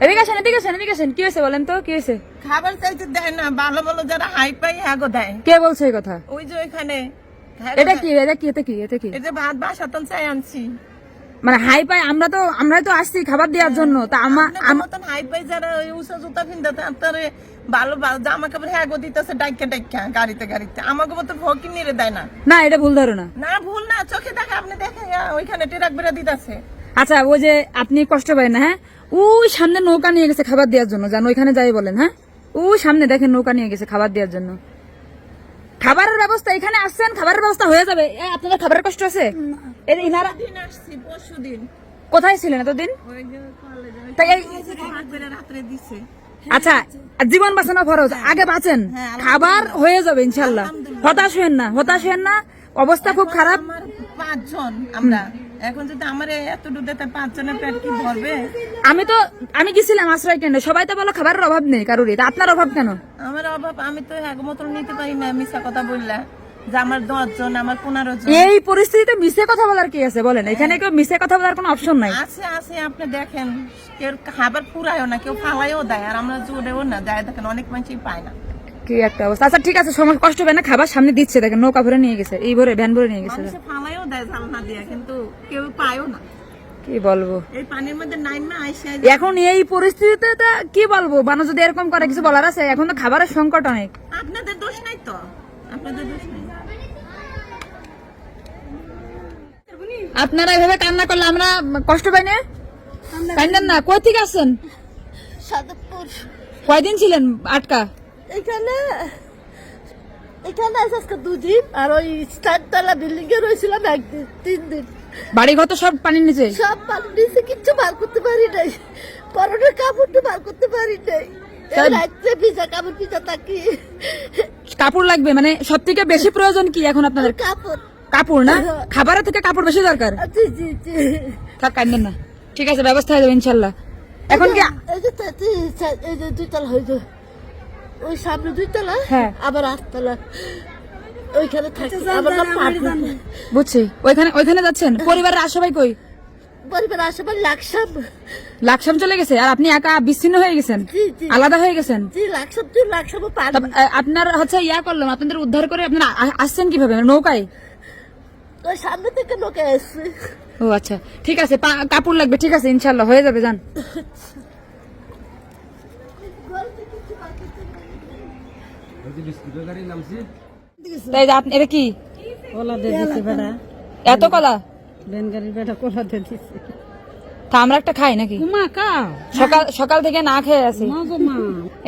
এদিকে আসেন এদিকে আসেন এদিকে আসেন। কি হয়েছে বলেন তো কি হয়েছে? খাবার চাইতে দেয় না ভালো ভালো যারা হাই পাই হ্যাঁ গো দেয়। কে বলছে এই কথা? ওই যে ওইখানে হ্যাঁ এটা কি এটা কি এটা কি এটা কি? যে ভাত বাসাতন চাই আনছি। মানে হাই পাই আমরা তো আমরা তো আসছি খাবার দেওয়ার জন্য। তা আমা আপনাদের আম- মতন হাই পাই যারা ওই উঁচা জুতা পিন্ধাতে আপনারে ভালো ভালো জামা কাপড় হ্যাঁ দিতেছে ডাইকা ডাইকা গাড়িতে গাড়িতে। আমাকে মতো ফকি নিরে দেয় না। না এটা ভুল ধারণা। না ভুল না চোখে দেখা আপনি দেখেন ইয়া, ওইখানে টেরাক বেড়া দিতেছে। আচ্ছা ওই যে আপনি কষ্ট পায় না হ্যাঁ? ওই সামনে নৌকা নিয়ে গেছে খাবার দেওয়ার জন্য জান ওইখানে যাই বলেন হ্যাঁ? ওই সামনে দেখেন নৌকা নিয়ে গেছে খাবার দেওয়ার জন্য। খাবারের ব্যবস্থা এখানে আসছেন খাবারের ব্যবস্থা হয়ে যাবে। আপনাদের খাবারের কষ্ট আছে? ইনারা কোথায় ছিলেন এতদিন? আচ্ছা আর জীবন বাঁচানো খরচ আগে বাঁচেন। হ্যাঁ, খাবার হয়ে যাবে ইনশাল্লাহ হতাশ হয়েন না হতাশ হয়েন না অবস্থা খুব খারাপ। পাঁচজন আমরা। এখন যদি আমার এত ডুবেতে পাঁচজনের পেট কি ভরবে? আমি তো আমি গেছিলাম আশ্রয় কেন্দ্রে। সবাই তো বলো খাবারের অভাব নেই কারোরই। তা আপনার অভাব কেন? আমার অভাব আমি তো এক মতন নিতে পারি না মিশা কথা বললা। যে আমার দশ জন আমার পনেরো জন। এই পরিস্থিতিতে মিশে কথা বলার কি আছে বলেন? এখানে কেউ মিশে কথা বলার কোনো অপশন নাই। আছে আছে আপনি দেখেন কেউ খাবার ফুরায়ও না কেউ ফালাইও দেয় আর আমরা জোরেও না যায় দেখেন অনেক মানুষই পায় না। কি একটা অবস্থা? আচ্ছা ঠিক আছে সময় কষ্ট হবে না খাবার সামনে দিচ্ছে দেখেন নৌকা ভরে নিয়ে গেছে এই ভরে ভ্যান ভরে নিয়ে গেছে। ফালাইও দেয় জালনা দিয়ে কিন্তু কেউ পায়ও না। কি বলব? এই পানির মধ্যে এখন এই পরিস্থিতিতে কি বলব? মানুষ যদি এরকম করে কিছু বলার আছে? এখন তো খাবারের সংকট অনেক। আপনাদের দোষ নাই তো? আপনাদের দোষ নাই। আপনারা এভাবে কান্না করলে আমরা কষ্ট পাই না? কান্দেন না? কই থেকে আসছেন? কয়দিন ছিলেন আটকা? এখানে এখানে আজকে দুদিন আর ওই চারতলা বিল্ডিং এ রয়েছিলাম একদিন তিন দিন। বাড়ি ঘর তো সব পানির নিচে? সব পানি নিচে কিচ্ছু বার করতে পারি নাই। পরনের কাপড়টা বার করতে পারি নাই। কাপড় কাপড় লাগবে মানে সব থেকে বেশি প্রয়োজন কি এখন আপনাদের? কাপড়। কাপড় না? খাবারের থেকে কাপড় বেশি দরকার। জি জি জি। থাক কান্দেন না। ঠিক আছে ব্যবস্থা হয়ে যাবে ইনশাল্লাহ। এখন কি এই যে তা- ওই সামনে দুইতলা হ্যাঁ। আবার আটতলা। ওইখানে থাকি আবার না বুঝছি। ওইখানে ওইখানে যাচ্ছেন? পরিবারের আশাবাই কই? পরিবার আশেপাশে লাকসাম। লাকসাম চলে গেছে? আর আপনি একা বিচ্ছিন্ন হয়ে গেছেন? জি জি। আলাদা হয়ে গেছেন? আপনার হচ্ছে ইয়া করলাম আপনাদের উদ্ধার করে আপনারা আসছেন কীভাবে? মানে নৌকায়? ওই সামনে থেকে লোকে এসছে ও আচ্ছা। ঠিক আছে পা- কাপড় লাগবে ঠিক আছে ইনশাল্লাহ হয়ে যাবে যান। তাই আপনি এটা কি? কলা দিয়ে দিছে বেটা এত কলা? বেটা কলা দিয়ে দিছে। তা আমরা একটা খাই নাকি? সকাল সকাল থেকে না খেয়ে আছি।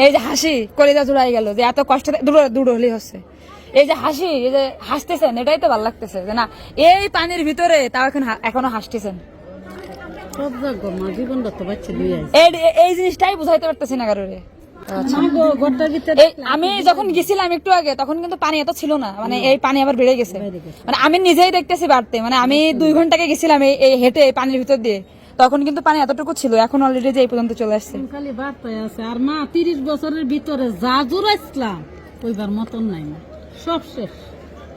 এই যে হাসি কলিজা জুড়াই গেল যে এত কষ্ট দূর দূর হলেই হচ্ছে। এই যে হাসি এই যে হাসতেছেন এটাই তো ভালো লাগতেছে যে না এই পানির ভিতরে তাও এখন এখনও হাসতেছেন। এই জিনিসটাই বুঝাইতে পারতেছি না কারোরে। এই আমি যখন গেছিলাম একটু আগে তখন কিন্তু পানি এত ছিল না। মানে এই পানি আবার বেড়ে গেছে। মানে আমি নিজেই দেখতেছি বাড়তে। মানে আমি দুই ঘন্টাকে গেছিলাম এই হেঁটে পানির ভিতর দিয়ে। তখন কিন্তু পানি এতটুকু ছিল। এখন অলরেডি যে এই পর্যন্ত চলে আসছে। খালি বাদ আছে। আর মা তিরিশ বছরের ভিতরে যা জোরাইছিলাম ওইবার মতন নাই মা। সব শেষ।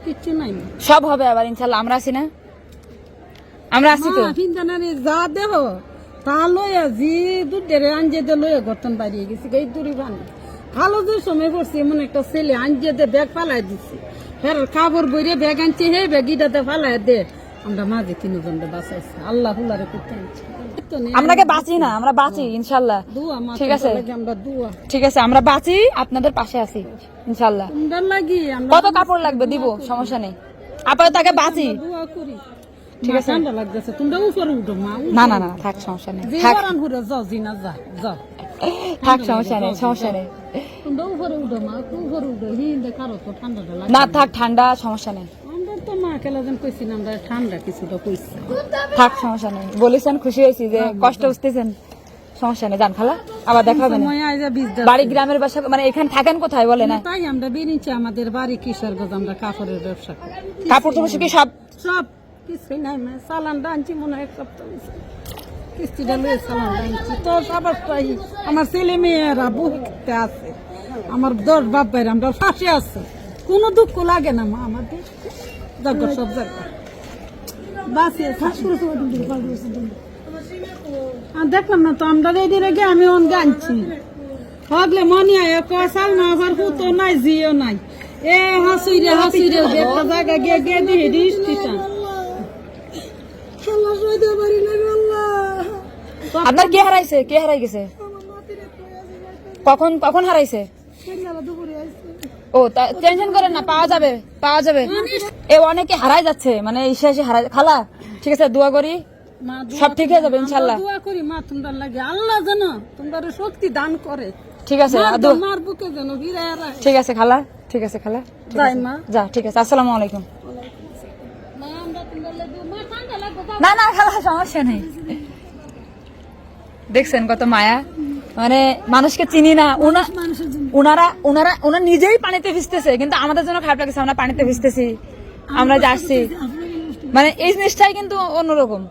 কিচ্ছু নাই মা। সব হবে আবার ইনশাল্লাহ। আমরা আছি না? আমরা আছি তো? যা দেহ তা লইয়া জি দুধের আঞ্জে দে লইয়া গর্তন বাড়িয়ে গেছি এই দূরি বানি। ভালো যে সময় পড়ছি এমন একটা ছেলে আঞ্জে দে ব্যাগ ফালাই দিছি। হ্যাঁ কাপড় বইরে ব্যাগ আনছে হে ব্যাগ ইটাতে ফালাই দে। আমরা মাঝে তিনজন বাঁচাইছি আল্লাহ হুলারে করতে আমরাকে বাঁচি না আমরা বাঁচি ইনশাল্লাহ। ঠিক আছে। ঠিক আছে আমরা বাঁচি আপনাদের পাশে আছি ইনশাল্লাহ। কত কাপড় লাগবে দিব সমস্যা নেই। আপাতত তাকে বাঁচি। ঠিক ঠিক আছে। আছে ঠান্ডা লাগতেছে তোমরা উপরে উঠো মা না না না থাক সমস্যা নেই। থাক। বারান হুরে যাও জিনা যা যাও। থাক সমস্যা নেই সমস্যা নেই। তোমরা উপরে উঠো মা উপরে উঠো। হিন্দে কারও তো ঠান্ডাটা লাগে না। থাক ঠান্ডা সমস্যা নেই। আমরা তো মা খেলা যেন কইছি না আমরা ঠান্ডা কিছুটা কইছি। থাক সমস্যা নেই। বলেছেন খুশি হয়েছি যে কষ্ট উঠতেছেন সমস্যা নেই জান খালা। আবার দেখা হবে বাড়ি গ্রামের বাসা মানে এখানে থাকেন কোথায় বলে না তাই আমরা বেরিয়েছি আমাদের বাড়ি কিশোরগঞ্জ আমরা কাপড়ের ব্যবসা কাপড় কি সব সব কিছুই নাই মা চালানটা আনছি, মনে হয় এক সপ্তাহ হয়েছে। কিস্তিটা লয়ে চালানটা আনছি। তো তাই আমার ছেলে মেয়েরা বুকতে আছে। আমার দশ বাপ ভাইরা, আমরা ফাঁসে আছে। কোনো দুঃখ লাগে না, মা আমাদের যাক সব জায়গা বাঁচিয়ে দেখলাম না তো, আমরা এদিকে রেখে আমি অন গানছি হগলে মনে আয় কসাল না, আবার হুতো নাই জিও নাই। এ হাসুইরে হাসুইরে একটা জায়গা গিয়ে গিয়ে দিয়ে আল্লাহ সইতে পারি না গো আল্লাহ। আপনার কে হারাইছে? কে হারাই গেছে? কখন কখন হারাইছে? ও টেনশন করেন না পাওয়া যাবে পাওয়া যাবে। এ অনেকে হারাই যাচ্ছে মানে এসে এসে হারাই খালা ঠিক আছে দোয়া করি। মা সব ঠিক হয়ে যাবে ইনশাল্লাহ। দোয়া করি মা তোমরা লাগে আল্লাহ জানো তোমরা শক্তি দান করে। ঠিক আছে মার আদু মার বুকে যেন ঠিক আছে খালা ঠিক আছে খালা। যাই মা। যা ঠিক আছে আসসালামু আলাইকুম মা আমরা তোমরা লাগে মা ঠান্ডা লাগবে না না খালা সমস্যা নেই। দেখছেন কত মায়া? মানে মানুষকে চিনি না। ওনারা ওনারা ওনারা নিজেই পানিতে ভিজতেছে কিন্তু আমাদের জন্য খারাপ লাগছে আমরা পানিতে ভিজতেছি আমরা যাচ্ছি। মানে এই জিনিসটাই কিন্তু অন্যরকম।